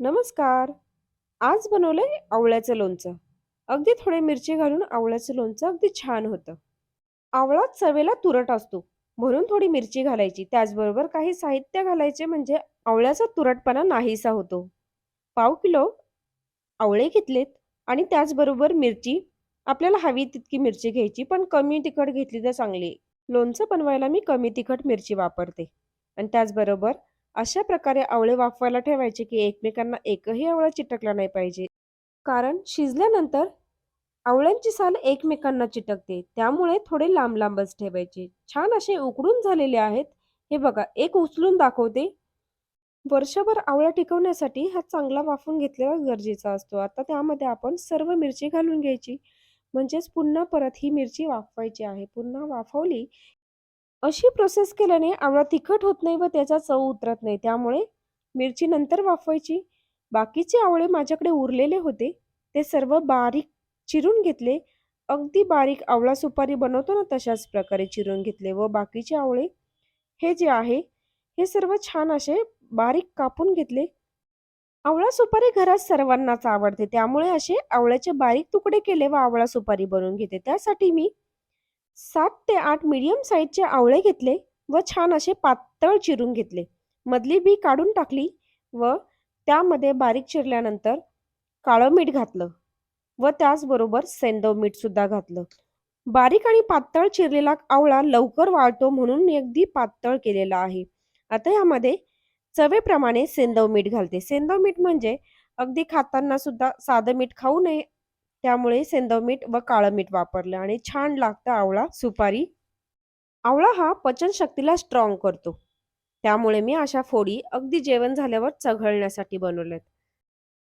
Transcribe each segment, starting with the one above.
नमस्कार. आज बनवलंय आवळ्याचं लोणचं. अगदी थोडे मिरची घालून आवळ्याचं लोणचं अगदी छान होतं. आवळा चवेला तुरट असतो. म्हणून थोडी मिरची घालायची. त्याचबरोबर काही साहित्य घालायचे म्हणजे आवळ्याचा तुरटपणा नाहीसा होतो. पाव किलो आवळे घेतलेत आणि त्याचबरोबर मिरची. आपल्याला हवी तितकी मिरची घ्यायची पण कमी तिखट घेतली तर चांगली. लोणचं बनवायला मी कमी तिखट मिरची वापरते. आणि त्याचबरोबर अशा प्रकारे आवळे वाफवायला ठेवायचे की एकमेकांना एकही आवळा चिटकला नाही पाहिजे. कारण शिजल्यानंतर आवळ्यांची साल एकमेकांना चिटकते. त्यामुळे थोडे लांब लांबच ठेवायचे. छान असे उकडून झालेले आहेत. हे बघा एक उचलून दाखवते. वर्षभर आवळा टिकवण्यासाठी हा चांगला वाफून घेतलेला गरजेचा असतो. आता त्यामध्ये आपण सर्व मिरची घालून घ्यायची. म्हणजेच पुन्हा परत ही मिरची वाफवायची आहे. पुन्हा वाफवली अशी प्रोसेस केल्याने आवळा तिखट होत नाही व त्याचा चव उतरत नाही. त्यामुळे मिरची नंतर वाफवायची. बाकीचे आवळे माझ्याकडे उरलेले होते. ते सर्व बारीक चिरून घेतले. अगदी बारीक आवळा सुपारी बनवतो ना तशाच प्रकारे चिरून घेतले व बाकीचे आवळे हे जे आहे हे सर्व छान असे बारीक कापून घेतले. आवळा सुपारी घरात सर्वांनाच आवडते. त्यामुळे असे आवळ्याचे बारीक तुकडे केले व आवळा सुपारी बनवून घेते. त्यासाठी मी सात ते आठ मीडियम साईजचे आवळे घेतले व छान असे पातळ चिरून घेतले. मधली बी काढून टाकली व त्यामध्ये बारीक चिरल्यानंतर काळं मीठ घातलं व त्याचबरोबर सेंदव मीठ सुद्धा घातलं. बारीक आणि पातळ चिरलेला आवळा लवकर वाळतो म्हणून मी अगदी पातळ केलेला आहे. आता यामध्ये चवेप्रमाणे सेंदव मीठ घालते. सेंदव मीठ म्हणजे अगदी खाताना सुद्धा साधं मीठ खाऊ नये त्यामुळे सेंदव मीठ व काळं मीठ वापरलं आणि छान लागतं आवळा सुपारी. आवळा हा पचनशक्तीला स्ट्रॉंग करतो. त्यामुळे मी अशा फोडी अगदी जेवण झाल्यावर चघळण्यासाठी बनवल्यात.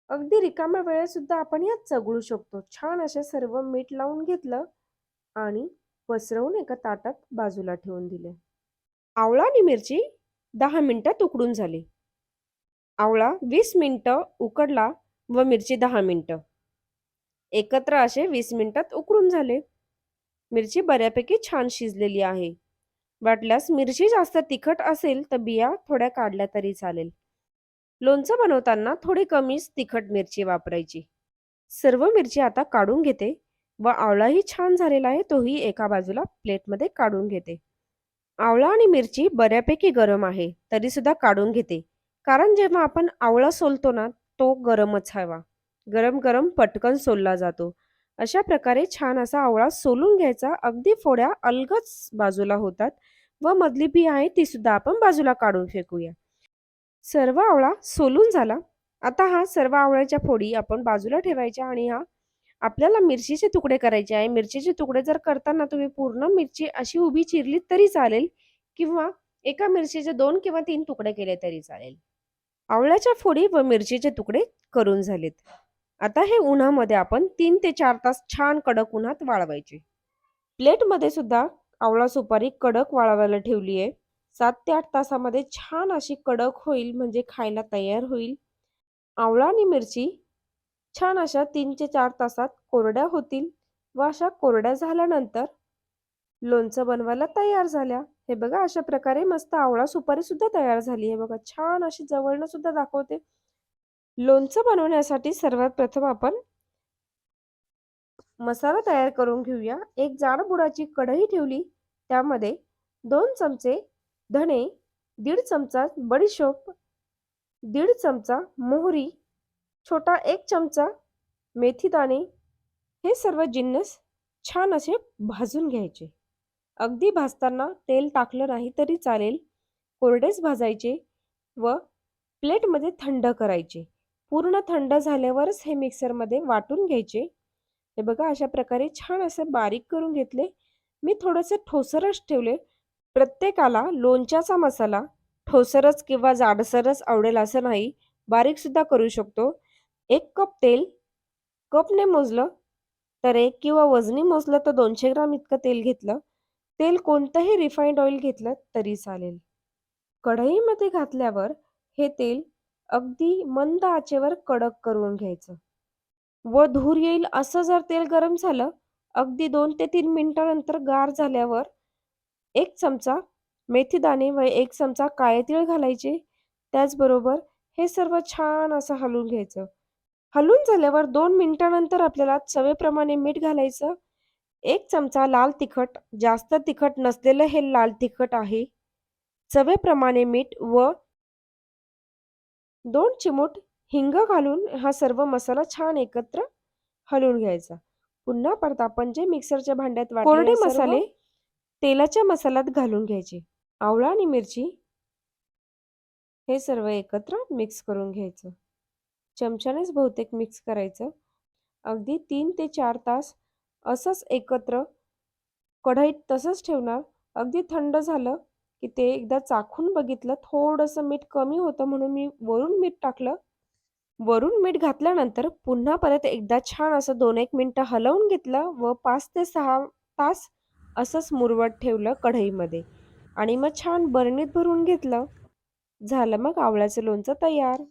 अगदी रिकाम्या वेळेत सुद्धा आपण यात चघळू शकतो. छान असे सर्व मीठ लावून घेतलं आणि पसरवून एका ताटात बाजूला ठेवून दिले. आवळा आणि मिरची दहा मिनटात उकडून झाली. आवळा वीस मिनटं उकडला व मिरची दहा मिनटं. एकत्र असे वीस मिनिटात उकडून झाले. मिरची बऱ्यापैकी छान शिजलेली आहे. वाटल्यास मिरची जास्त तिखट असेल तर बिया थोड्या काढल्या तरी चालेल. लोणचं बनवताना थोडी कमीच तिखट मिरची वापरायची. सर्व मिरची आता काढून घेते व आवळाही छान झालेला आहे तोही एका बाजूला प्लेटमध्ये काढून घेते. आवळा आणि मिरची बऱ्यापैकी गरम आहे तरी सुद्धा काढून घेते. कारण जेव्हा आपण आवळा सोलतो ना तो गरमच हवा. गरम गरम पटकन सोलला जातो. अशा प्रकारे छान असा आवळा सोलून घ्यायचा. अगदी फोड्या अलगच बाजूला होतात व मधली बी आहे ती सुद्धा आपण बाजूला काढून फेकूया. सर्व आवळा सोलून झाला. आता हा सर्व आवळ्याच्या फोडी आपण बाजूला ठेवायच्या आणि हा आपल्याला मिरचीचे तुकडे करायचे आहे. मिरचीचे तुकडे जर करताना तुम्ही पूर्ण मिरची अशी उभी चिरलीत तरी चालेल किंवा एका मिरचीचे दोन किंवा तीन तुकडे केले तरी चालेल. आवळ्याच्या फोडी व मिरचीचे तुकडे करून झालेत. आता हे उन्हामध्ये आपण तीन ते चार तास छान कडक उन्हात वाळवायचे. प्लेटमध्ये सुद्धा आवळा सुपारी कडक वाळवायला ठेवली आहे. सात ते आठ तासामध्ये छान अशी कडक होईल म्हणजे खायला तयार होईल. आवळा आणि मिरची छान अशा तीन ते चार तासात कोरड्या होतील व अशा कोरड्या झाल्यानंतर लोणचं बनवायला तयार झाल्या. हे बघा अशा प्रकारे मस्त आवळा सुपारी सुद्धा तयार झाली आहे. बघा छान अशी जवळनं सुद्धा दाखवते. लोणचं बनवण्यासाठी सर्वात प्रथम आपण मसाला तयार करून घेऊया. एक जाड बुडाची कढई ठेवली. त्यामध्ये दोन चमचे धणे दीड चमचा बडीशोप दीड चमचा मोहरी छोटा एक चमचा मेथीदाणे हे सर्व जिन्नस छान असे भाजून घ्यायचे. अगदी भाजताना तेल टाकलं नाही तरी चालेल. कोरडेच भाजायचे व प्लेटमध्ये थंड करायचे. पूर्ण थंड झाल्यावरच हे मिक्सरमध्ये वाटून घ्यायचे. हे बघा अशा प्रकारे छान असे बारीक करून घेतले. मी थोडंसं ठोसरच ठेवले. प्रत्येकाला लोणच्याचा मसाला ठोसरच किंवा जाडसरच आवडेल असं नाही बारीकसुद्धा करू शकतो. एक कप तेल कपने मोजलं तर एक किंवा वजनी मोजलं तर दोनशे ग्राम इतकं तेल घेतलं. तेल कोणतंही रिफाईंड ऑइल घेतलं तरी चालेल. कढईमध्ये घातल्यावर हे तेल अगदी मंद आचेवर कडक करून घ्यायचं व धूर येईल असं जर तेल गरम झालं अगदी दोन ते तीन मिनिटानंतर गार झाल्यावर एक चमचा मेथीदाणे व एक चमचा काळे तीळ घालायचे त्याचबरोबर हे सर्व छान असं हलवून घ्यायचं. हलवून झाल्यावर दोन मिनिटानंतर आपल्याला चवेप्रमाणे मीठ घालायचं. एक चमचा लाल तिखट, जास्त तिखट नसलेलं हे लाल तिखट आहे. चवेप्रमाणे मीठ व 2 चिमूट हिंग घालून हा सर्व मसाला छान एकत्र हलवून घ्यायचा. पुन्हा परत आपण जे मिक्सरच्या भांड्यात कोरडे मसाले तेलाच्या मसाल्यात घालून घ्यायचे. आवळा आणि मिरची हे सर्व एकत्र मिक्स करून घ्यायचं. चमच्यानेच बहुतेक मिक्स करायचं. अगदी 3 ते 4 तास असंच एकत्र कढईत तसंच ठेवणार. अगदी थंड झालं की ते एकदा चाखून बघितलं. थोडंसं मीठ कमी होतं म्हणून मी वरून मीठ टाकलं. वरून मीठ घातल्यानंतर पुन्हा परत एकदा छान असं दोन एक मिनटं हलवून घेतलं व पाच ते सहा तास असंच मुरवत ठेवलं कढईमध्ये आणि मग छान बरणीत भरून घेतलं. झालं मग आवळ्याचं लोणचं तयार.